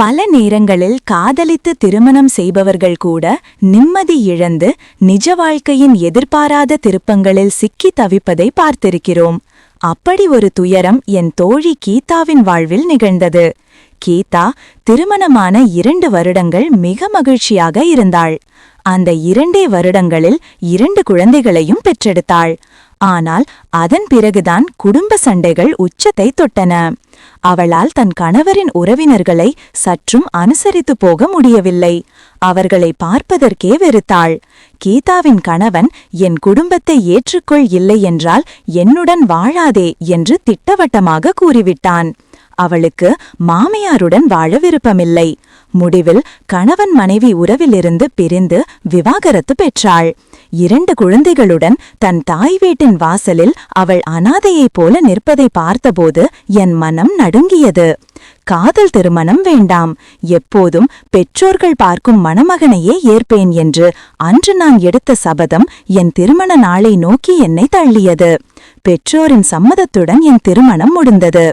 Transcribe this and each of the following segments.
பல நேரங்களில் காதலித்து திருமணம் செய்பவர்கள் கூட நிம்மதி இழந்து நிஜ வாழ்க்கையின் எதிர்பாராத திருப்பங்களில் சிக்கி தவிப்பதை பார்த்திருக்கிறோம். அப்படி ஒரு துயரம் என் தோழி கீதாவின் வாழ்வில் நிகழ்ந்தது. கீதா திருமணமான இரண்டு வருடங்கள் மிக மகிழ்ச்சியாக இருந்தாள். அந்த இரண்டே வருடங்களில் இரண்டு குழந்தைகளையும் பெற்றெடுத்தாள். ஆனால் அதன் பிறகுதான் குடும்ப சண்டைகள் உச்சத்தை தொட்டன. அவளால் தன் கணவரின் உறவினர்களை சற்றும் அனுசரித்து போக முடியவில்லை. அவர்களை பார்ப்பதற்கே வெறுத்தாள். கீதாவின் கணவன் என் குடும்பத்தை ஏற்றுக்கொள் இல்லை என்றால் என்னுடன் வாழாதே என்று திட்டவட்டமாக கூறிவிட்டான். அவளுக்கு மாமியாருடன் வாழ விருப்பமில்லை. முடிவில் கணவன் மனைவி உறவிலிருந்து பிரிந்து விவாகரத்து பெற்றாள். இரண்டு குழந்தைகளுடன் தன் தாய் வீட்டின் வாசலில் அவள் அனாதையைப் போல நிற்பதை பார்த்தபோது என் மனம் நடுங்கியது. காதல் திருமணம் வேண்டாம். எப்போதும் பெற்றோர்கள் பார்க்கும் மணமகனையே ஏற்பேன் என்று அன்று நான் எடுத்த சபதம் என் திருமண நாளை நோக்கி என்னை தள்ளியது. பெற்றோரின் சம்மதத்துடன் என் திருமணம் முடிந்தது.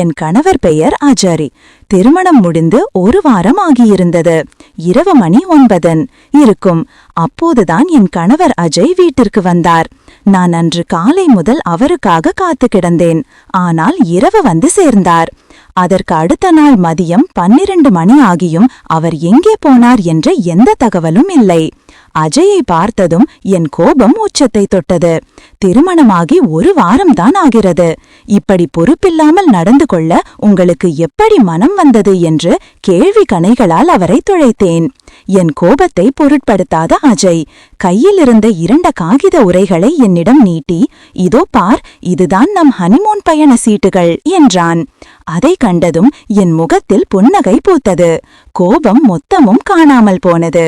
என் கணவர் பெயர் ஆச்சாரி. திருமணம் முடிந்து ஒரு வாரம் ஆகியிருந்தது. இரவு மணி ஒன்பதன். இருக்கும். அப்போதுதான் என் கணவர் அஜய் வீட்டிற்கு வந்தார். நான் அன்று காலை முதல் அவருக்காக காத்து கிடந்தேன். ஆனால் இரவு வந்து சேர்ந்தார். அதற்கு அடுத்த நாள் மதியம் பன்னிரண்டு மணி ஆகியும் அவர் எங்கே போனார் என்ற எந்த தகவலும் இல்லை. அஜயை பார்த்ததும் என் கோபம் உச்சத்தை தொட்டது. திருமணமாகி ஒரு வாரம்தான் ஆகிறது. இப்படி பொறுப்பில்லாமல் நடந்து கொள்ள உங்களுக்கு எப்படி மனம் வந்தது என்று கேள்வி கணைகளால் அவரை துழைத்தேன். என் கோபத்தை பொருட்படுத்தாத அஜய் கையில் இருந்த இரண்ட காகித உரைகளை என்னிடம் நீட்டி இதோ பார் இதுதான் நம் ஹனிமூன் பயண சீட்டுகள் என்றான். அதை கண்டதும் என் முகத்தில் புன்னகை பூத்தது. கோபம் மொத்தமும் காணாமல் போனது.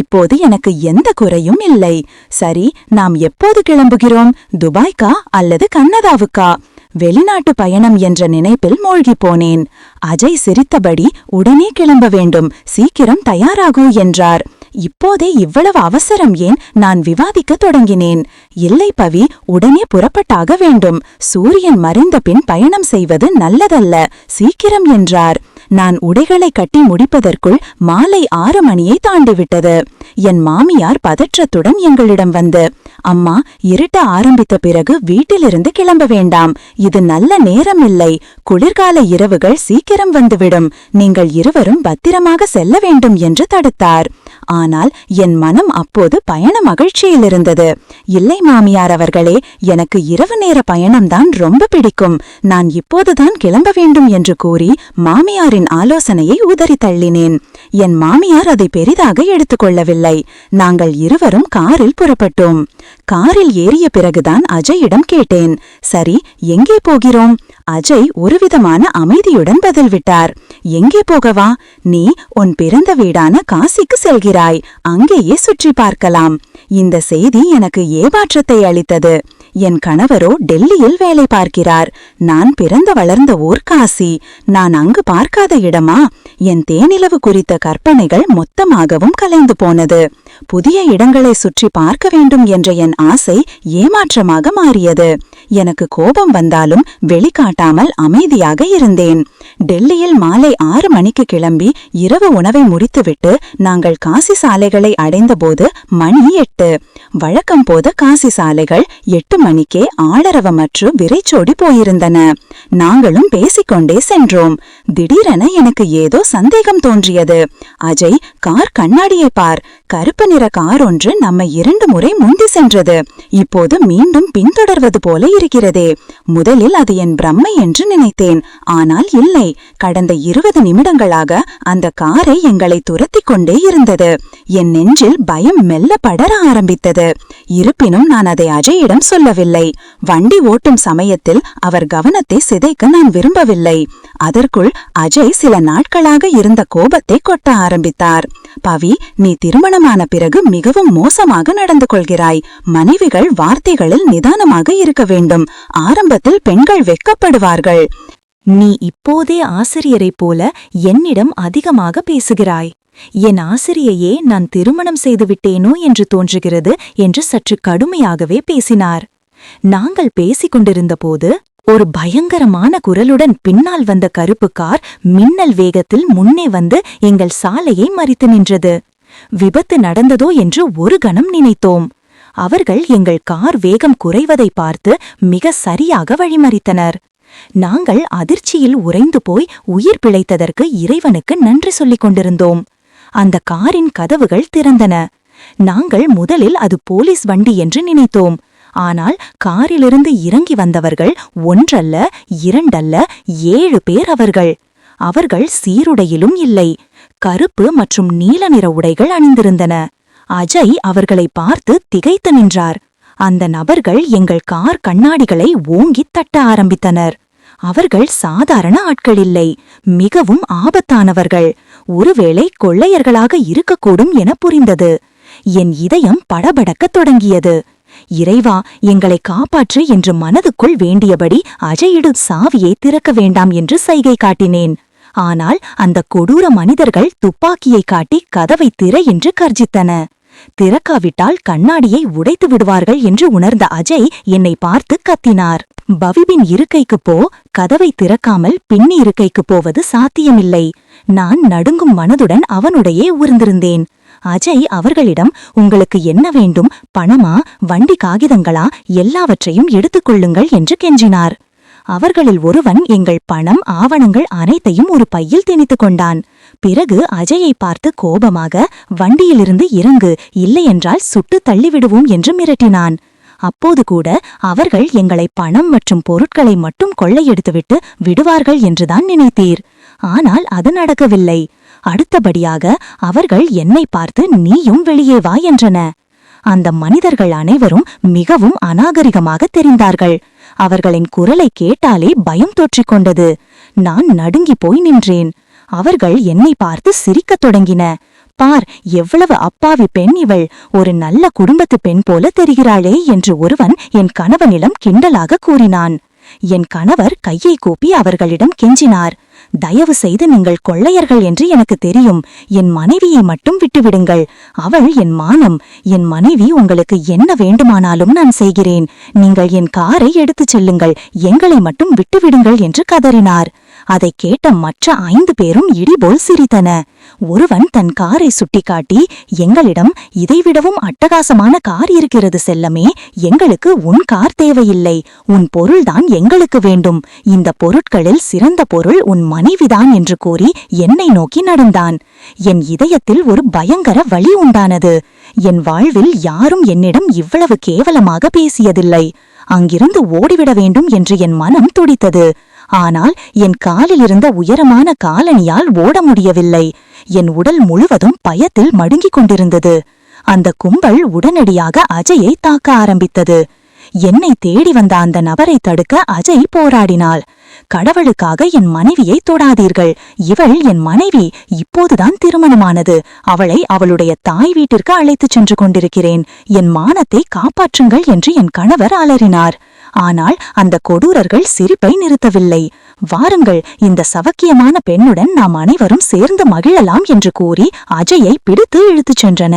இப்போது எனக்கு எந்த குறையும் இல்லை. சரி நாம் எப்போது கிளம்புகிறோம்? துபாய்க்கா அல்லது கன்னதாவுக்கா வெளிநாட்டு பயணம் என்ற நினைப்பில் மூழ்கிப் போனேன். அஜய் சிரித்தபடி உடனே கிளம்ப வேண்டும். சீக்கிரம் தயாராகு என்றார். இப்போதே இவ்வளவு அவசரம் ஏன்? நான் விவாதிக்கத் தொடங்கினேன். இல்லை பவி உடனே புறப்பட்டாக வேண்டும். சூரியன் மறைந்த பின் பயணம் செய்வது நல்லதல்ல. சீக்கிரம் என்றார். நான் உடைகளை கட்டி முடிப்பதற்குள் மாலை ஆறு மணியை தாண்டிவிட்டது. என் மாமியார் பதற்றத்துடன் எங்களிடம் வந்து அம்மா இருட்ட ஆரம்பித்த பிறகு வீட்டிலிருந்து கிளம்ப வேண்டாம். இது நல்ல நேரம் இல்லை குளிர்கால இரவுகள் சீக்கிரம் வந்துவிடும். நீங்கள் இருவரும் பத்திரமாக செல்ல வேண்டும் என்று தடுத்தார். ஆனால் என் மனம் அப்போது பயண மகிழ்ச்சியில் இருந்தது இல்லை மாமியார் அவர்களே எனக்கு இரவு நேர பயணம்தான் ரொம்ப பிடிக்கும். நான் இப்போதுதான் கிளம்ப வேண்டும் என்று கூறி மாமியாரின் ஆலோசனையை உதறி தள்ளினேன். என் மாமியார் அதை பெரிதாக எடுத்துக்கொள்ளவில்லை. நாங்கள் இருவரும் காரில் புறப்பட்டோம். காரில் ஏறிய பிறகுதான் அஜயிடம் கேட்டேன். சரி எங்கே போகிறோம்? அஜய் ஒருவிதமான அமைதியுடன் பதில்விட்டார். எங்கே போகவா? நீ உன் பிறந்த வீடான காசிக்கு செல்கிறாய். அங்கேயே சுற்றி பார்க்கலாம். இந்த செய்தி எனக்கு ஏமாற்றத்தை அளித்தது. என் கணவரோ டெல்லியில் வேலை பார்க்கிறார். நான் பிறந்து வளர்ந்த ஊர் காசி. நான் அங்கு பார்க்காத இடமா? என் தேனிலவு குறித்த கற்பனைகள் மொத்தமாகவும் கலைந்து போனது. புதிய இடங்களை சுற்றி பார்க்க வேண்டும் என்ற என் ஆசை ஏமாற்றமாக மாறியது. எனக்கு கோபம் வந்தாலும் வெளிக்காட்டாமல் அமைதியாக இருந்தேன். டெல்லியில் மாலை ஆறு மணிக்கு கிளம்பி இரவு உணவை முடித்துவிட்டு நாங்கள் காசி சாலைகளை அடைந்தபோது மணி எட்டு. வழக்கம் போத காசி சாலைகள் எட்டு மணிக்கே ஆளரவமற்று விரைச்சோடி போயிருந்தன. நாங்களும் பேசிக்கொண்டே சென்றோம். திடீரென எனக்கு ஏதோ சந்தேகம் தோன்றியது. அஜய் கார் கண்ணாடியை பார். கருப்பு நிற கார் ஒன்று நம்மை இரண்டு முறை முந்தி சென்றது. இப்போது மீண்டும் பின்தொடர்வது போல இருக்கிறதே. முதலில் அது என் பிரம்மை என்று நினைத்தேன். ஆனால் இல்லை. கடந்த இருபது நிமிடங்களாக அந்த காரை எங்களை துரத்தி கொண்டே இருந்தது. என் நெஞ்சில் பயம் மெல்ல படர ஆரம்பித்தது. இருப்பினும் நான் அதை அஜயிடம் சொல்லவில்லை. வண்டி ஓட்டும் சமயத்தில் அவர் கவனத்தை சிதைக்க நான் விரும்பவில்லை. அதற்குள் அஜய் சில நாட்களாக இருந்த கோபத்தை கொட்ட ஆரம்பித்தார். பவி நீ திருமணமான பிறகு மிகவும் மோசமாக நடந்து கொள்கிறாய். மனைவிகள் வார்த்தைகளில் நிதானமாக இருக்க வேண்டும். ஆரம்பத்தில் பெண்கள் வெட்கப்படுவார்கள் நீ இப்போதே ஆசிரியரைப் போல என்னிடம் அதிகமாக பேசுகிறாய். என் ஆசிரியையே நான் திருமணம் செய்துவிட்டேனோ என்று தோன்றுகிறது என்று சற்று கடுமையாகவே பேசினார். நாங்கள் பேசிக் கொண்டிருந்தபோது ஒரு பயங்கரமான குரலுடன் பின்னால் வந்த கருப்பு கார் மின்னல் வேகத்தில் முன்னே வந்து எங்கள் சாலையை மறித்து நின்றது. விபத்து நடந்ததோ என்று ஒரு கணம் நினைத்தோம். அவர்கள் எங்கள் கார் வேகம் குறைவதை பார்த்து மிக சரியாக வழிமறித்தனர். நாங்கள் அதிர்ச்சியில் உறைந்து போய் உயிர் பிழைத்ததற்கு இறைவனுக்கு நன்றி சொல்லிக் கொண்டிருந்தோம். அந்த காரின் கதவுகள் திறந்தன. நாங்கள் முதலில் அது போலீஸ் வண்டி என்று நினைத்தோம். ஆனால் காரிலிருந்து இறங்கி வந்தவர்கள் ஒன்றல்ல இரண்டல்ல ஏழு பேர் அவர்கள். அவர்கள் சீருடையிலும் இல்லை. கருப்பு மற்றும் நீல நிற உடைகள் அணிந்திருந்தன. அஜய் அவர்களை பார்த்து திகைத்து நின்றார். அந்த நபர்கள் எங்கள் கார் கண்ணாடிகளை ஓங்கித் தட்ட ஆரம்பித்தனர். அவர்கள் சாதாரண ஆட்கள் இல்லை மிகவும் ஆபத்தானவர்கள். ஒருவேளை கொள்ளையர்களாக இருக்கக்கூடும் என புரிந்தது. என் இதயம் படபடக்கத் தொடங்கியது. இறைவா எங்களை காப்பாற்று என்று மனதுக்குள் வேண்டியபடி அஜயிடு சாவியை திறக்க வேண்டாம் என்று சைகை காட்டினேன். ஆனால் அந்த கொடூர மனிதர்கள் துப்பாக்கியை காட்டி கதவை திற என்று கர்ஜித்தன. திறக்காவிட்டால் கண்ணாடியை உடைத்து விடுவார்கள் என்று உணர்ந்த அஜய் என்னை பார்த்து கத்தினார். பவிபின் இருக்கைக்குப் போ கதவை திறக்காமல் பின்னி இருக்கைக்குப் போவது சாத்தியமில்லை. நான் நடுங்கும் மனதுடன் அவனுடையே ஊர்ந்திருந்தேன் அஜய் அவர்களிடம் உங்களுக்கு என்ன வேண்டும்? பணமா? வண்டி காகிதங்களா? எல்லாவற்றையும் எடுத்துக்கொள்ளுங்கள் என்று கெஞ்சினார். அவர்களில் ஒருவன் எங்கள் பணம் ஆவணங்கள் அனைத்தையும் ஒரு பையில் திணித்துக் கொண்டான். பிறகு அஜயை பார்த்து கோபமாக வண்டியிலிருந்து இறங்கு இல்லையென்றால் சுட்டு தள்ளிவிடுவோம் என்று மிரட்டினான். அப்போது கூட அவர்கள் எங்களை பணம் மற்றும் பொருட்களை மட்டும் கொள்ளையெடுத்துவிட்டு விடுவார்கள் என்றுதான் நினைத்தீர். ஆனால் அது நடக்கவில்லை. அடுத்தபடியாக அவர்கள் என்னை பார்த்து நீயும் வெளியே வா என்றன. அந்த மனிதர்கள் அனைவரும் மிகவும் அநாகரிகமாக தெரிந்தார்கள். அவர்களின் குரலை கேட்டாலே பயம் தொற்றிக் கொண்டது நான் நடுங்கி போய் நின்றேன். அவர்கள் என்னை பார்த்து சிரிக்கத் தொடங்கின. பார் எவ்வளவு அப்பாவி பெண் இவள். ஒரு நல்ல குடும்பத்து பெண் போல தெரிகிறாளே என்று ஒருவன் என் கணவனிடம் கிண்டலாக கூறினான். என் கணவர் கையை கூப்பி அவர்களிடம் கெஞ்சினார். தயவு செய்து நீங்கள் கொள்ளையர்கள் என்று எனக்கு தெரியும். என் மனைவியை மட்டும் விட்டுவிடுங்கள். அவள் என் மானம். என் மனைவி உங்களுக்கு என்ன வேண்டுமானாலும் நான் செய்கிறேன். நீங்கள் என் காரை எடுத்துச் செல்லுங்கள். எங்களை மட்டும் விட்டுவிடுங்கள் என்று கதறினார். அதைக் கேட்ட மற்ற ஐந்து பேரும் இடிபோல் சிரித்தன. ஒருவன் தன் காரை சுட்டிக்காட்டி எங்களிடம் இதைவிடவும் அட்டகாசமான கார் இருக்கிறது செல்லமே எங்களுக்கு உன் கார் தேவையில்லை. உன் பொருள்தான் எங்களுக்கு வேண்டும். இந்த பொருட்களில் சிறந்த பொருள் உன் மனைவிதான் என்று கூறி என்னை நோக்கி நடந்தான். என் இதயத்தில் ஒரு பயங்கர வழி உண்டானது. என் வாழ்வில் யாரும் என்னிடம் இவ்வளவு கேவலமாக பேசியதில்லை. அங்கிருந்து ஓடிவிட வேண்டும் என்று என் மனம் துடித்தது. ஆனால் என் காலில் இருந்த உயரமான காலணியால் ஓட முடியவில்லை. என் உடல் முழுவதும் பயத்தில் மடுங்கிக் கொண்டிருந்தது. அந்த கும்பல் உடனடியாக அஜயை தாக்க ஆரம்பித்தது. என்னை தேடி வந்த அந்த நபரை தடுக்க அஜய் போராடினாள். கடவுளுக்காக என் மனைவியை தொடாதீர்கள். இவள் என் மனைவி. இப்போதுதான் திருமணமானது. அவளை அவளுடைய தாய் வீட்டிற்கு அழைத்துச் சென்று கொண்டிருக்கிறேன். என் மானத்தை காப்பாற்றுங்கள் என்று என் கணவர் அலறினார். ஆனால் அந்த கொடூரர்கள் சிரிப்பை நிறுத்தவில்லை. வாருங்கள் இந்த சவக்கியமான பெண்ணுடன் நாம் அனைவரும் சேர்ந்து மகிழலாம் என்று கூறி அஜயை பிடித்து இழுத்துச் சென்றன.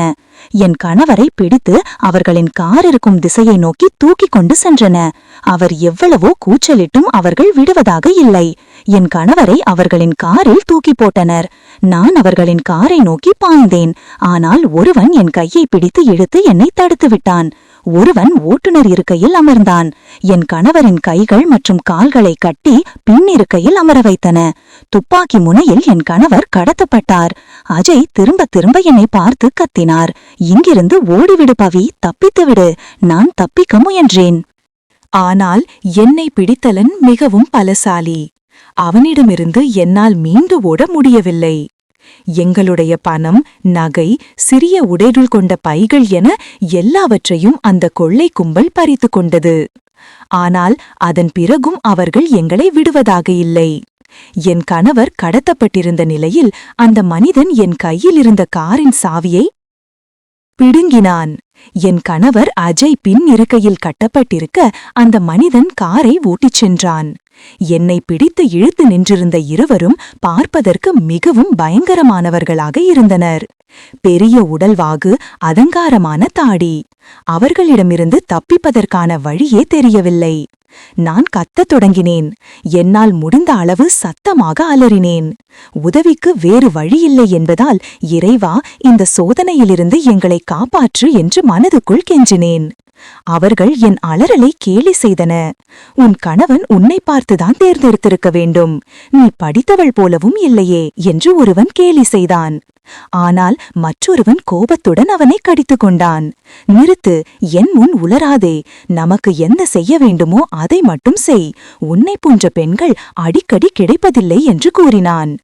என் கணவரை பிடித்து அவர்களின் கார் இருக்கும் திசையை நோக்கி தூக்கிக் கொண்டு சென்றன. அவர் எவ்வளவோ கூச்சலிட்டும் அவர்கள் விடுவதாக இல்லை. என் கணவரை அவர்களின் காரில் தூக்கி போட்டனர். நான் அவர்களின் காரை நோக்கி பாய்ந்தேன். ஆனால் ஒருவன் என் கையை பிடித்து இழுத்து என்னை தடுத்து விட்டான். ஒருவன் ஓட்டுநர் இருக்கையில் அமர்ந்தான். என் கணவரின் கைகள் மற்றும் கால்களை கட்டி பின்னிருக்கையில் அமர வைத்தன. துப்பாக்கி முனையில் என் கணவர் கடத்தப்பட்டார். அஜய் திரும்ப திரும்ப என்னை பார்த்து கத்தினார். இங்கிருந்து ஓடிவிடு பவி தப்பித்துவிடு. நான் தப்பிக்க முயன்றேன். ஆனால் என்னை பிடித்தலன் மிகவும் பலசாலி. அவனிடமிருந்து என்னால் மீண்டு ஓட முடியவில்லை. எங்களுடைய பணம் நகை சிறிய உடைகள் கொண்ட பைகள் என எல்லாவற்றையும் அந்த கொள்ளை கும்பல் பறித்து கொண்டது. ஆனால் அதன் பிறகும் அவர்கள் எங்களை விடுவதாக இல்லை. என் கணவர் கடத்தப்பட்டிருந்த நிலையில் அந்த மனிதன் என் கையில் இருந்த காரின் சாவியை பிடுங்கினான். என் கணவர் அஜய் பின் இருக்கையில் கட்டப்பட்டிருக்க அந்த மனிதன் காரை ஓட்டிச் சென்றான். என்னை பிடித்து இழுத்து நின்றிருந்த இருவரும் பார்ப்பதற்கு மிகவும் பயங்கரமானவர்களாக இருந்தனர். பெரிய உடல்வாகு அதங்காரமான தாடி. அவர்களிடமிருந்து தப்பிப்பதற்கான வழியே தெரியவில்லை. நான் கத்தத் தொடங்கினேன். என்னால் முடிந்த அளவு சத்தமாக அலறினேன். உதவிக்கு வேறு வழியில்லை என்பதால் இறைவா இந்த சோதனையிலிருந்து எங்களை காப்பாற்று என்று மனதுக்குள் கெஞ்சினேன். அவர்கள் என் அலறலை கேலி செய்தன. உன் கணவன் உன்னை பார்த்துதான் தேர்ந்தெடுத்திருக்க வேண்டும். நீ படித்தவள் போலவும் இல்லையே என்று ஒருவன் கேலி செய்தான். ஆனால் மற்றொருவன் கோபத்துடன் அவனை கடித்துக் கொண்டான். நிறுத்து என் முன் உளராதே நமக்கு என்ன செய்ய வேண்டுமோ அதை மட்டும் செய். உன்னை போன்ற பெண்கள் அடிக்கடி கிடைப்பதில்லை என்று கூறினான்.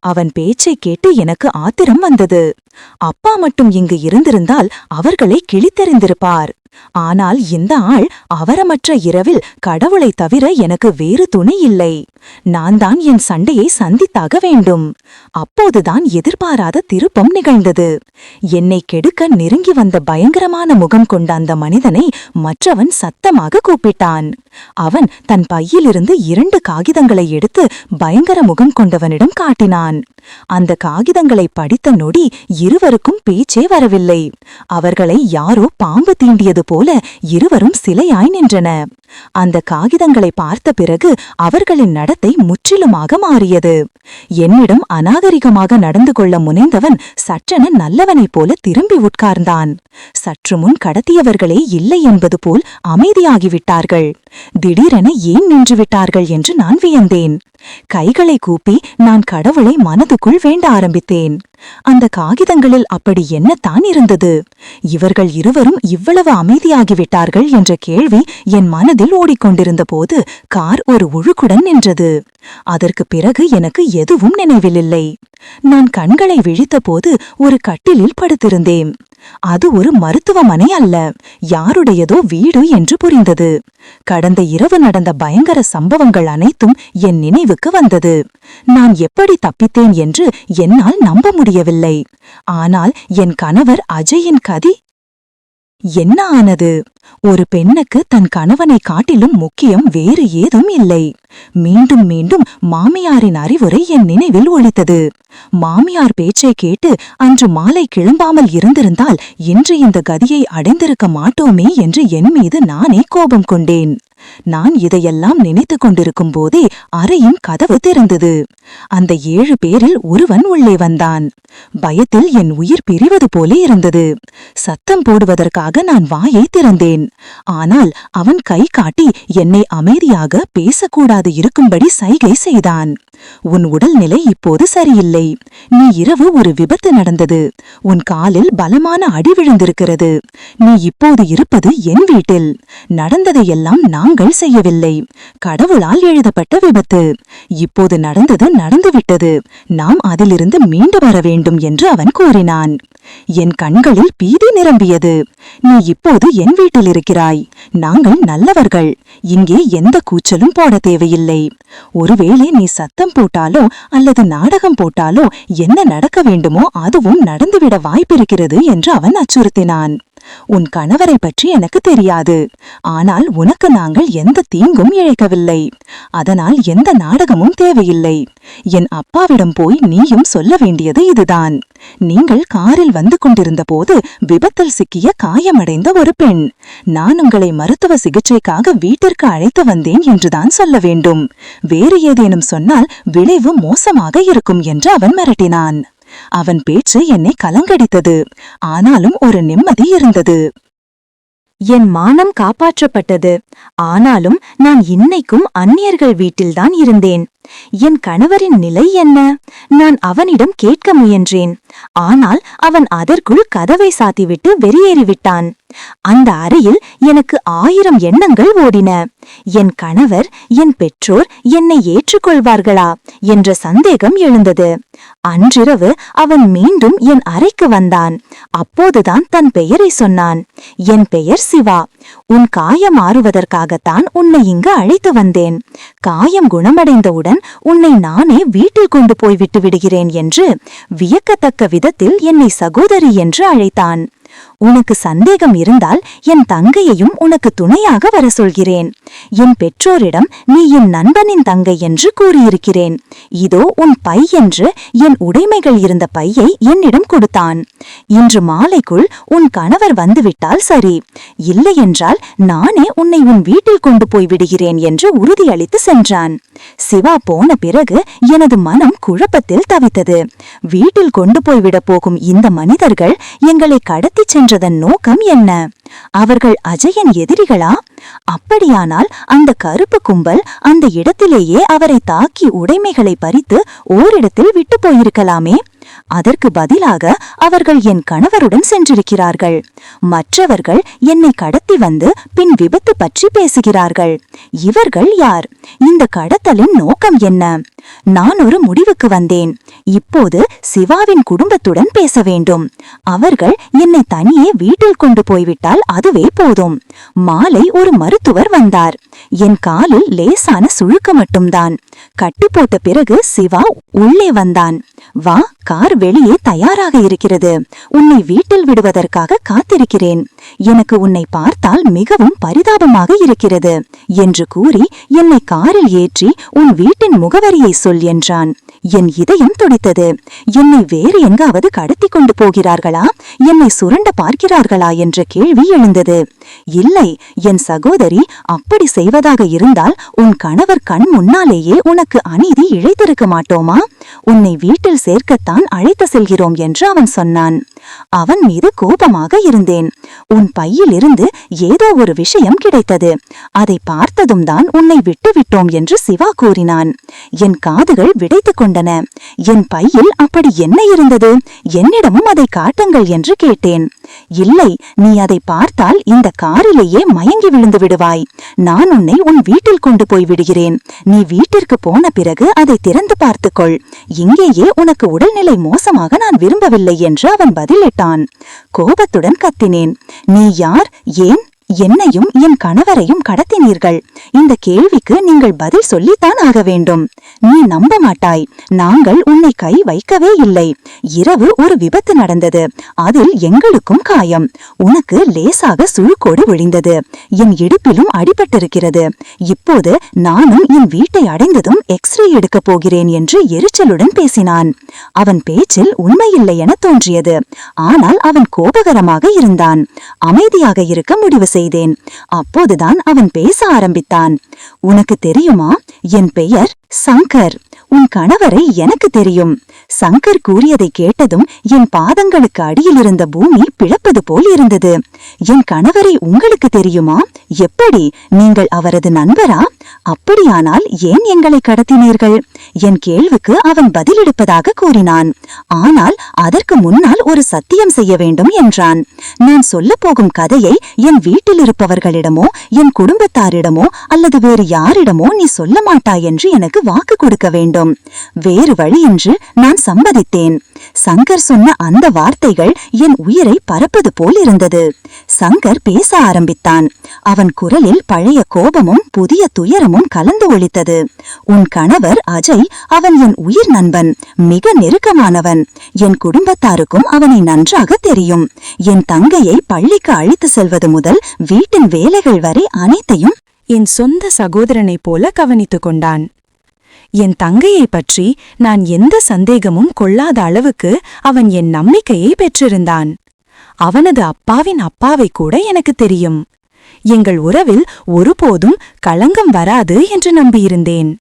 அவன் பேச்சைக் கேட்டு எனக்கு ஆத்திரம் வந்தது. அப்பா மட்டும் இங்கு இருந்திருந்தால் அவர்களை கிழித்தெறிந்திருப்பார். ஆனால் இந்த ஆள் அவரமற்ற இரவில் கடவுளைத் தவிர எனக்கு வேறு துணை இல்லை. நான் தான் என் சண்டையை சந்தித்தாக வேண்டும். அப்போதுதான் எதிர்பாராத திருப்பம் நிகழ்ந்தது. என்னை கெடுக்க நெருங்கி வந்த பயங்கரமான முகம் கொண்ட அந்த மனிதனை மற்றவன் சத்தமாக கூப்பிட்டான். அவன் தன் பையிலிருந்து இரண்டு காகிதங்களை எடுத்து பயங்கர முகம் கொண்டவனிடம் காட்டினான். அந்த காகிதங்களை படித்த நொடி இருவருக்கும் பேச்சே வரவில்லை. அவர்களை யாரோ பாம்பு தீண்டியது போல இருவரும் சிலையாய் நின்றன. அந்த காகிதங்களை பார்த்த பிறகு அவர்களின் நடத்தை முற்றிலுமாக மாறியது. என்னிடம் அநாகரிகமாக நடந்து கொள்ள முனைந்தவன் சற்றென நல்லவனைப் போல திரும்பி உட்கார்ந்தான். சற்று முன் கடத்தியவர்களே இல்லை என்பது போல் அமைதியாகிவிட்டார்கள். திடீரென ஏன் நின்றுவிட்டார்கள் என்று நான் வியந்தேன். கைகளை கூப்பி நான் கடவுளை மனதுக்குள் வேண்ட ஆரம்பித்தேன். அந்த காகிதங்களில் அப்படி என்னத்தான் இருந்தது? இவர்கள் இருவரும் இவ்வளவு அமைதியாகிவிட்டார்கள் என்ற கேள்வி என் மனதில் ஓடிக்கொண்டிருந்த போது கார் ஒரு ஒழுக்குடன் நின்றது. அதற்கு பிறகு எனக்கு எதுவும் நினைவில் இல்லை நான் கண்களை விழித்தபோது ஒரு கட்டிலில் படுத்திருந்தேன். அது ஒரு மருத்துவமனை அல்ல யாருடையதோ வீடு என்று புரிந்தது. கடந்த இரவு நடந்த பயங்கர சம்பவங்கள் அனைத்தும் என் நினைவுக்கு வந்தது. நான் எப்படி தப்பித்தேன் என்று என்னால் நம்ப முடியவில்லை. ஆனால் என் கணவர் அஜயின் கதி என்ன ஆனது? ஒரு பெண்ணுக்கு தன் கணவனை காட்டிலும் முக்கியம் வேறு ஏதும் இல்லை. மீண்டும் மீண்டும் மாமியாரின் அறிவுரை என் நினைவில் ஒழித்தது மாமியார் பேச்சை கேட்டு அன்று மாலை கிளம்பாமல் இருந்திருந்தால் இன்று இந்த கதியை அடைந்திருக்க மாட்டோமே என்று என் மீது நானே கோபம் கொண்டேன். நான் இதையெல்லாம் நினைத்துக் கொண்டிருக்கும் போதே அறையின் கதவு திறந்தது. அந்த ஏழு பேரில் ஒருவன் உள்ளே வந்தான். பயத்தில் என் உயிர் பிரிவது போல இருந்தது. சத்தம் போடுவதற்காக நான் வாயை திறந்தேன். ஆனால் அவன் கை காட்டி என்னை அமைதியாக பேசக்கூடாது இருக்கும்படி சைகை செய்தான். உன் உடல்நிலை இப்போது சரியில்லை. நீ இரவு ஒரு விபத்து நடந்தது. உன் காலில் பலமான அடி விழுந்திருக்கிறது. நீ இப்போது இருப்பது என் வீட்டில். நடந்ததையெல்லாம் நாங்கள் செய்யவில்லை. கடவுளால் எழுதப்பட்ட விபத்து. இப்போது நடந்தது நடந்துவிட்டது. நாம் அதிலிருந்து மீண்டு வர வேண்டும் என்று அவன் கூறினான். என் கண்களில் பீதி நிரம்பியது. நீ இப்போது என் வீட்டில் இருக்கிறாய். நாங்கள் நல்லவர்கள். இங்கே எந்த கூச்சலும் போட தேவையில்லை. ஒருவேளை நீ சத்தம் போட்டாலோ அல்லது நாடகம் போட்டாலோ என்ன நடக்க வேண்டுமோ அதுவும் நடந்துவிட வாய்ப்பிருக்கிறது என்று அவன் அச்சுறுத்தினான். உன் கணவரை பற்றி எனக்கு தெரியாது. ஆனால் உனக்கு நாங்கள் எந்த தீங்கும் இழைக்கவில்லை. அதனால் எந்த நாடகமும் தேவையில்லை. என் அப்பாவிடம் போய் நீயும் சொல்ல வேண்டியது இதுதான். நீங்கள் காரில் வந்து கொண்டிருந்த போது விபத்தில் சிக்கிய காயமடைந்த ஒரு பெண். நான் உங்களை மருத்துவ சிகிச்சைக்காக வீட்டிற்கு அழைத்து வந்தேன் என்றுதான் சொல்ல வேண்டும். வேறு ஏதேனும் சொன்னால் விளைவு மோசமாக இருக்கும் என்று அவன் மிரட்டினான். அவன் பேச்சு என்னை கலங்கடித்தது. ஆனாலும் ஒரு நிம்மதி இருந்தது. என் மானம் காப்பாற்றப்பட்டது. ஆனாலும் நான் இன்னைக்கும் அந்நியர்கள் வீட்டில்தான் இருந்தேன். என் கணவரின் நிலை என்ன? நான் அவனிடம் கேட்க முயன்றேன். ஆனால் அவன் அதற்குள் கதவை சாத்திவிட்டு வெளியேறிவிட்டான். அந்த அறையில் எனக்கு ஆயிரம் எண்ணங்கள் ஓடின. என் கணவர் என் பெற்றோர் என்னை ஏற்றுக்கொள்வார்களா என்ற சந்தேகம் எழுந்தது. அன்றிரவு அவன் மீண்டும் என் அறைக்கு வந்தான். அப்போதுதான் தன் பெயரை சொன்னான். என் பெயர் சிவா. உன் காயம் ஆறுவதற்காகத்தான் உன்னை இங்கு அழைத்து வந்தேன். காயம் குணமடைந்தவுடன் உன்னை நானே வீட்டில் கொண்டு போய் விட்டு விடுகிறேன் என்று வியக்கத்தக்க விதத்தில் என்னை சகோதரி என்று அழைத்தான். உனக்கு சந்தேகம் இருந்தால் என் தங்கையையும் உனக்கு துணையாக வர சொல்கிறேன் என் பெற்றோரிடம் நீ என் நண்பனின் தங்கை என்று கூறியிருக்கிறேன். இதோ உன் பை என்று என் உடைமைகள் இருந்த பையை என்னிடம் கொடுத்தான். இன்று மாலைக்குள் உன் கணவர் வந்துவிட்டால் சரி. இல்லையென்றால் நானே உன்னை உன் வீட்டில் கொண்டு போய் விடுகிறேன் என்று உறுதியளித்து சென்றான். சிவா போன பிறகு எனது மனம் குழப்பத்தில் தவித்தது. வீட்டில் கொண்டு போய்விடப் போகும் இந்த மனிதர்கள் எங்களை கடத்திச் என்றதன் நோக்கம் என்ன? அவர்கள் அஜயன் எதிரிகளா? அப்படியானால் அந்த கருப்பு கும்பல் அந்த இடத்திலேயே அவரை தாக்கி உடைமைகளை பறித்து ஓரிடத்தில் விட்டு போயிருக்கலாமே. அதற்கு பதிலாக அவர்கள் என் கணவருடன் சென்றிருக்கிறார்கள். மற்றவர்கள் என்னை கடத்தி வந்து பின் விபத்து பற்றி பேசுகிறார்கள். இவர்கள் யார்? இந்த கடத்தலின் நோக்கம் என்ன? நான் ஒரு முடிவுக்கு வந்தேன். இப்போது சிவாவின் குடும்பத்துடன் பேச வேண்டும். அவர்கள் என்னை தனியே வீட்டில் கொண்டு போய்விட்டால் அதுவே போதும். மாலை ஒரு மருத்துவர் வந்தார். என் காலில் லேசான சுழுக்க மட்டும்தான். கட்டி போட்ட பிறகு சிவா உள்ளே வந்தான். வா கார் வெளியே தயாராக இருக்கிறது. உன்னை வீட்டில் விடுவதற்காக காத்திருக்கிறேன். எனக்கு உன்னை பார்த்தால் மிகவும் பரிதாபமாக இருக்கிறது என்று கூறி என்னை காரில் ஏற்றி உன் வீட்டின் முகவரியை சொல் என்றான். என் இதயம் துடித்தது. என்னை வேறு எங்காவது கடத்தி கொண்டு போகிறார்களா? என்னை சுரண்ட பார்க்கிறார்களா? என்ற கேள்வி எழுந்தது. இல்லை என் சகோதரி அப்படி செய்வதாக இருந்தால் உன் கணவர் கண் முன்னாலேயே உனக்கு அநீதி இழைத்திருக்க மாட்டோமா? உன்னை வீட்டில் சேர்க்கத்தான் அழைத்து செல்கிறோம் என்று அவன் சொன்னான். அவன் மீது கோபமாக இருந்தேன். உன் பையிலிருந்து ஏதோ ஒரு விஷயம் கிடைத்தது. அதை பார்த்ததும் தான் உன்னை விட்டு விட்டோம் என்று சிவா கூறினான். என் காதுகள் விடைத்துக் கொண்டன. என் பையில் அப்படி என்ன இருந்தது? என்னிடமும் அதை காட்டுங்கள் என்று கேட்டேன். இல்லை நீ அதை பார்த்தால் இந்த காரிலேயே மயங்கி விழுந்து விடுவாய். நான் உன்னை உன் வீட்டில் கொண்டு போய் விடுகிறேன். நீ வீட்டிற்கு போன பிறகு அதை திறந்து பார்த்துக்கொள். இங்கேயே உனக்கு உடல்நிலை மோசமாக நான் விரும்பவில்லை என்று அவன் பதிலிட்டான். கோபத்துடன் கத்தினேன். நீ யார்? ஏன் என்னையும் என் கணவரையும் கடத்தினீர்கள். இந்த கேள்விக்கு நீங்கள் பதில் சொல்லித்தான் ஆக வேண்டும். நீ நம்ப மாட்டாய். நாங்கள் உன்னை கை வைக்கவே இல்லை. இரவு ஒரு விபத்து நடந்தது. அதில் எங்களுக்கும் காயம். உனக்கு லேசாக சுழுக்கோடு விழிந்தது. என் இடுப்பிலும் அடிபட்டிருக்கிறது. இப்போது நானும் என் வீட்டை அடைந்ததும் எக்ஸ்ரே எடுக்கப் போகிறேன் என்று எரிச்சலுடன் பேசினான். அவன் பேச்சில் உண்மையில்லை என தோன்றியது. ஆனால் அவன் கோபகரமாக இருந்தான். அமைதியாக இருக்க முடிவு செய்தேன். அப்போதுதான் அவன் பேச ஆரம்பித்தான். உனக்கு தெரியுமா? என் பெயர் சங்கர். உன் கணவரை எனக்கு தெரியும். சங்கர் கூறியதை கேட்டதும் என் பாதங்களுக்கு அடியில் இருந்த பூமி பிளப்பது போல் இருந்தது. என் கணவரை உங்களுக்கு தெரியுமா? எப்படி? நீங்கள் அவரது நண்பரா? அப்படியானால் ஏன் எங்களை கடத்தினீர்கள்? என் கேள்விக்கு அவன் பதிலெடுப்பதாக கூறினான். ஆனால் அதற்கு முன்னால் ஒரு சத்தியம் செய்ய வேண்டும் என்றான். நான் சொல்லப் போகும் கதையை என் வீட்டில் இருப்பவர்களிடமோ என் குடும்பத்தாரிடமோ அல்லது வேறு யாரிடமோ நீ சொல்ல மாட்டாய் என்று எனக்கு வாக்கு கொடுக்க வேண்டும். வேறு வழியின்றி நான் சம்மதித்தேன். சங்கர் சொன்ன அந்த வார்த்தைகள் என் உயிரை பறப்பது போல் இருந்தது சங்கர் பேச ஆரம்பித்தான். அவன் குரலில் பழைய கோபமும் புதிய துயரமும் கலந்து ஒழித்தது உன் கணவர் அஜய் அவன் என் உயிர் நண்பன் மிக நெருக்கமானவன். என் குடும்பத்தாருக்கும் அவனை நன்றாக தெரியும். என் தங்கையை பள்ளிக்கு அழைத்து செல்வது முதல் வீட்டின் வேலைகள் வரை அனைத்தையும் என் சொந்த சகோதரனைப் போல கவனித்துக் கொண்டான். என் தங்கையைப் பற்றி நான் எந்த சந்தேகமும் கொள்ளாத அளவுக்கு அவன் என் நம்பிக்கையை பெற்றிருந்தான். அவனது அப்பாவின் அப்பாவை கூட எனக்கு தெரியும். எங்கள் உறவில் ஒருபோதும் களங்கம் வராது என்று நம்பியிருந்தேன்.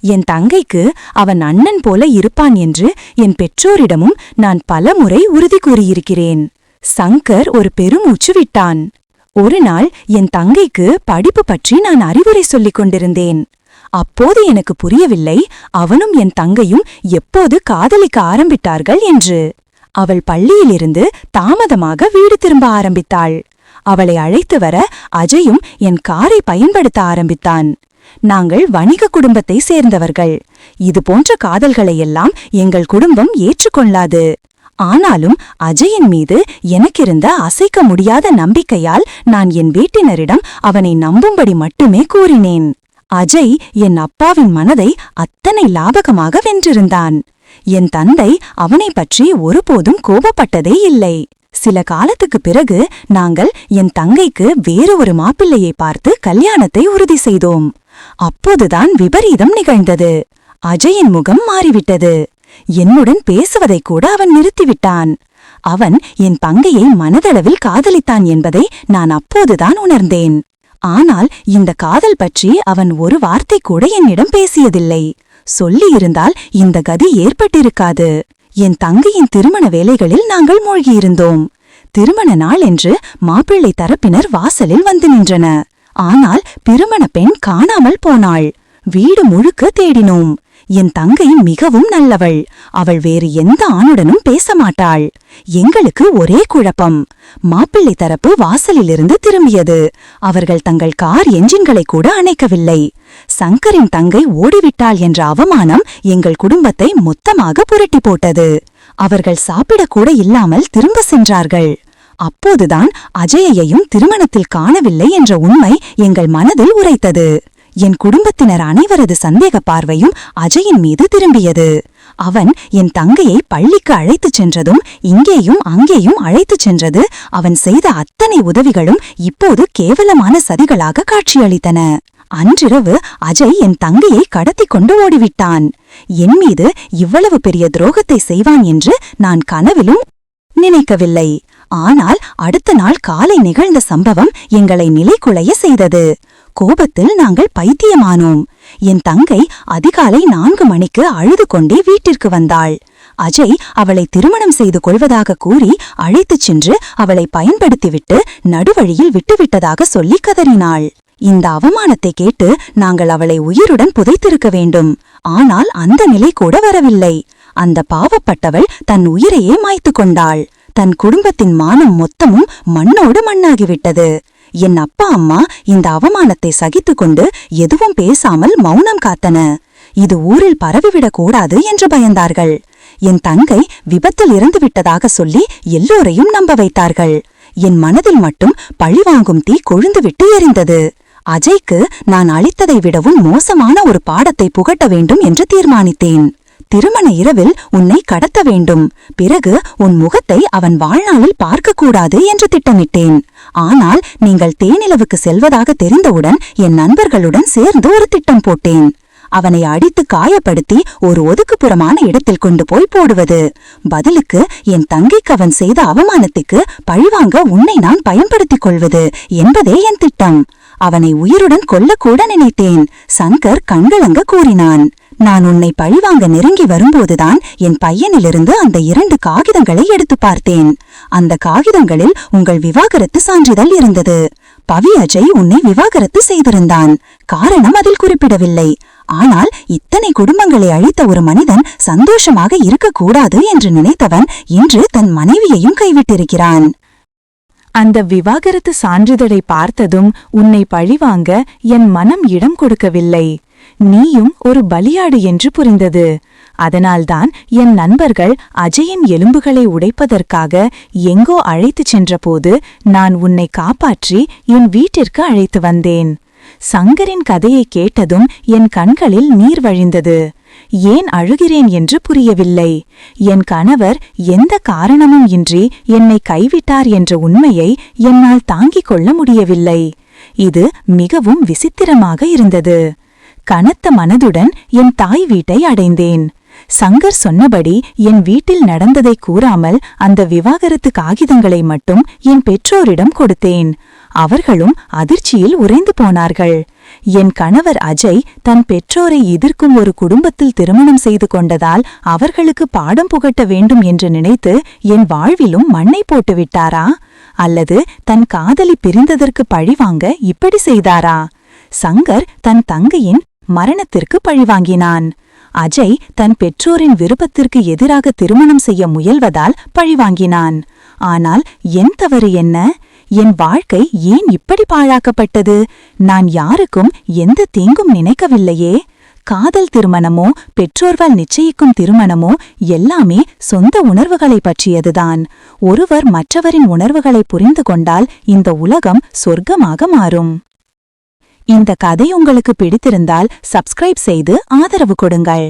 என் தங்கைக்கு அவன் அண்ணன் போல இருப்பான் என்று என் பெற்றோரிடமும் நான் பலமுறை உறுதி கூறியிருக்கிறேன். சங்கர் ஒரு பெருமூச்சு விட்டான். ஒரு நாள் என் தங்கைக்கு படிப்பு பற்றி நான் அறிவுரை சொல்லிக் கொண்டிருந்தேன். அப்போது எனக்கு புரியவில்லை அவனும் என் தங்கையும் எப்போது காதலிக்க ஆரம்பித்தார்கள் என்று. அவள் பள்ளியிலிருந்து தாமதமாக வீடு திரும்ப ஆரம்பித்தாள். அவளை அழைத்து வர அஜயும் என் காரை பயன்படுத்த ஆரம்பித்தான். நாங்கள் வணிக குடும்பத்தை சேர்ந்தவர்கள். இது போன்ற காதல்களையெல்லாம் எங்கள் குடும்பம் ஏற்றுக்கொள்ளாது. ஆனாலும் அஜயன் மீது எனக்கிருந்த அசைக்க முடியாத நம்பிக்கையால் நான் என் வீட்டினரிடம் அவனை நம்பும்படி மட்டுமே கூறினேன். அஜய் என் அப்பாவின் மனதை அத்தனை லாபகமாக வென்றிருந்தான். என் தந்தை அவனைப் பற்றி ஒருபோதும் கோபப்பட்டதே இல்லை. சில காலத்துக்குப் பிறகு நாங்கள் என் தங்கைக்கு வேறு ஒரு மாப்பிள்ளையை பார்த்து கல்யாணத்தை உறுதி செய்தோம். அப்போதுதான் விபரீதம் நிகழ்ந்தது. அஜயின் முகம் மாறிவிட்டது. என்னுடன் பேசுவதைக் கூட அவன் நிறுத்திவிட்டான். அவன் என் பங்கையை மனதளவில் காதலித்தான் என்பதை நான் அப்போதுதான் உணர்ந்தேன். ஆனால் இந்த காதல் பற்றி அவன் ஒரு வார்த்தை கூட என்னிடம் பேசியதில்லை. சொல்லியிருந்தால் இந்த கதி ஏற்பட்டிருக்காது. என் தங்கையின் திருமண வேலைகளில் நாங்கள் மூழ்கியிருந்தோம். திருமண நாள் என்று மாப்பிள்ளை தரப்பினர் வாசலில் வந்து நின்றன ஆனால் திருமண பெண் காணாமல் போனாள். வீடு முழுக்க தேடினோம். என் தங்கை மிகவும் நல்லவள். அவள் வேறு எந்த ஆணுடனும் பேச மாட்டாள் எங்களுக்கு ஒரே குழப்பம். மாப்பிள்ளை தரப்பு வாசலிலிருந்து திரும்பியது. அவர்கள் தங்கள் கார் என்ஜின்களை கூட அணைக்கவில்லை. சங்கரின் தங்கை ஓடிவிட்டாள் என்ற அவமானம் எங்கள் குடும்பத்தை மொத்தமாக புரட்டி போட்டது. அவர்கள் சாப்பிடக்கூட இல்லாமல் திரும்ப சென்றார்கள். அப்போதுதான் அஜயையும் திருமணத்தில் காணவில்லை என்ற உண்மை எங்கள் மனதில் உரைத்தது. என் குடும்பத்தினர் அனைவரது சந்தேக பார்வையும் அஜயின் மீது திரும்பியது. அவன் என் தங்கையை பள்ளிக்கு அழைத்துச் சென்றதும் இங்கேயும் அங்கேயும் அழைத்துச் சென்றது. அவன் செய்த அத்தனை உதவிகளும் இப்போது கேவலமான சதிகளாக காட்சியளித்தன. அன்றிரவு அஜய் என் தங்கையை கடத்திக் கொண்டு ஓடிவிட்டான். என் மீது இவ்வளவு பெரிய துரோகத்தை செய்வான் என்று நான் கனவிலும் நினைக்கவில்லை. ஆனால் அடுத்த நாள் காலை நிகழ்ந்த சம்பவம் எங்களை நிலைகுலைய செய்தது. கோபத்தில் நாங்கள் பைத்தியமானோம். என் தங்கை அதிகாலை நான்கு மணிக்கு அழுது கொண்டே வீட்டிற்கு வந்தாள். அஜய் அவளை திருமணம் செய்து கொள்வதாக கூறி அழைத்துச் சென்று அவளை பயன்படுத்திவிட்டு நடுவழியில் விட்டுவிட்டதாக சொல்லி கதறினாள். இந்த அவமானத்தை கேட்டு நாங்கள் அவளை உயிருடன் புதைத்திருக்க வேண்டும். ஆனால் அந்த நிலை கூட வரவில்லை. அந்த பாவப்பட்டவள் தன் உயிரையே மாய்த்து கொண்டாள். தன் குடும்பத்தின் மானம் மொத்தமும் மண்ணோடு மண்ணாகிவிட்டது. என் அப்பா அம்மா இந்த அவமானத்தை சகித்துக் கொண்டு எதுவும் பேசாமல் மௌனம் காத்தன. இது ஊரில் பரவிவிடக் கூடாது என்று பயந்தார்கள். என் தங்கை விபத்தில் இறந்து விட்டதாக சொல்லி எல்லோரையும் நம்ப வைத்தார்கள். என் மனதில் மட்டும் பழிவாங்கும் தீ கொழுந்துவிட்டு எரிந்தது. அஜய்க்கு நான் அளித்ததை விடவும் மோசமான ஒரு பாடத்தை புகட்ட வேண்டும் என்று தீர்மானித்தேன். திருமண இரவில் உன்னை கடத்த வேண்டும். பிறகு உன் முகத்தை அவன் வாழ்நாளில் பார்க்கக்கூடாது என்று திட்டமிட்டேன். ஆனால் நீங்கள் தேனிலவுக்கு செல்வதாக தெரிந்தவுடன் என் நண்பர்களுடன் சேர்ந்து ஒரு திட்டம் போட்டேன். அவனை அடித்து காயப்படுத்தி ஒரு ஒதுக்குப்புறமான இடத்தில் கொண்டு போய் போடுவது. பதிலுக்கு என் தங்கைக்கு அவன் செய்த அவமானத்துக்கு பழிவாங்க உன்னை நான் பயன்படுத்திக் கொள்வது என்பதே என் திட்டம். அவனை உயிருடன் கொல்லக்கூட நினைத்தேன் சங்கர் கண்களங்க கூறினான். நான் உன்னை பழிவாங்க நெருங்கி வரும்போதுதான் என் பையனிலிருந்து அந்த இரண்டு காகிதங்களை எடுத்து பார்த்தேன். அந்த காகிதங்களில் உங்கள் விவாகரத்து சான்றிதழ் இருந்தது. பவி அஜய் உன்னை விவாகரத்து செய்திருந்தான். காரணம் அதில் குறிப்பிடவில்லை. ஆனால் இத்தனை குடும்பங்களை அழித்த ஒரு மனிதன் சந்தோஷமாக இருக்கக்கூடாது என்று நினைத்தவன் இன்று தன் மனைவியையும் கைவிட்டிருக்கிறான். அந்த விவாகரத்து சான்றிதழை பார்த்ததும் உன்னை பழிவாங்க என் மனம் இடம் கொடுக்கவில்லை. நீயும் ஒரு பலியாடு என்று புரிந்தது. அதனால்தான் என் நண்பர்கள் அஜயின் எலும்புகளை உடைப்பதற்காக எங்கோ அழைத்துச் சென்றபோது நான் உன்னை காப்பாற்றி என் வீட்டிற்கு அழைத்து வந்தேன். சங்கரின் கதையை கேட்டதும் என் கண்களில் நீர் வழிந்தது. ஏன் அழுகிறேன் என்று புரியவில்லை. என் கணவர் எந்த காரணமும் இன்றி என்னை கைவிட்டார் என்ற உண்மையை என்னால் தாங்கிக் கொள்ள முடியவில்லை. இது மிகவும் விசித்திரமாக இருந்தது. கனத்த மனதுடன் என் தாய் வீட்டை அடைந்தேன். சங்கர் சொன்னபடி என் வீட்டில் நடந்ததை கூறாமல் அந்த விவாகரத்து காகிதங்களை மட்டும் என் பெற்றோரிடம் கொடுத்தேன். அவர்களும் அதிர்ச்சியில் உறைந்து போனார்கள். என் கணவர் அஜய் தன் பெற்றோரை எதிர்க்கும் ஒரு குடும்பத்தில் திருமணம் செய்து கொண்டதால் அவர்களுக்கு பாடம் புகட்ட வேண்டும் என்று நினைத்து என் வாழ்விலும் மண்ணை போட்டு விட்டாரா? அல்லது தன் காதலி பிரிந்ததற்கு பழிவாங்க இப்படி செய்தாரா? சங்கர் தன் தங்கையின் மரணத்திற்கு பழிவாங்கினான் அஜய் தன் பெற்றோரின் விருப்பத்திற்கு எதிராக திருமணம் செய்ய முயல்வதால் பழிவாங்கினான் ஆனால் என் தவறு என்ன? என் வாழ்க்கை ஏன் இப்படி பாழாக்கப்பட்டது? நான் யாருக்கும் எந்த தீங்கும் நினைக்கவில்லையே. காதல் திருமணமோ பெற்றோர்வால் நிச்சயிக்கும் திருமணமோ எல்லாமே சொந்த உணர்வுகளை பற்றியதுதான். ஒருவர் மற்றவரின் உணர்வுகளை புரிந்து கொண்டால் இந்த உலகம் சொர்க்கமாக மாறும். இந்த கதை உங்களுக்கு பிடித்திருந்தால் சப்ஸ்கிரைப் செய்து ஆதரவு கொடுங்கள்.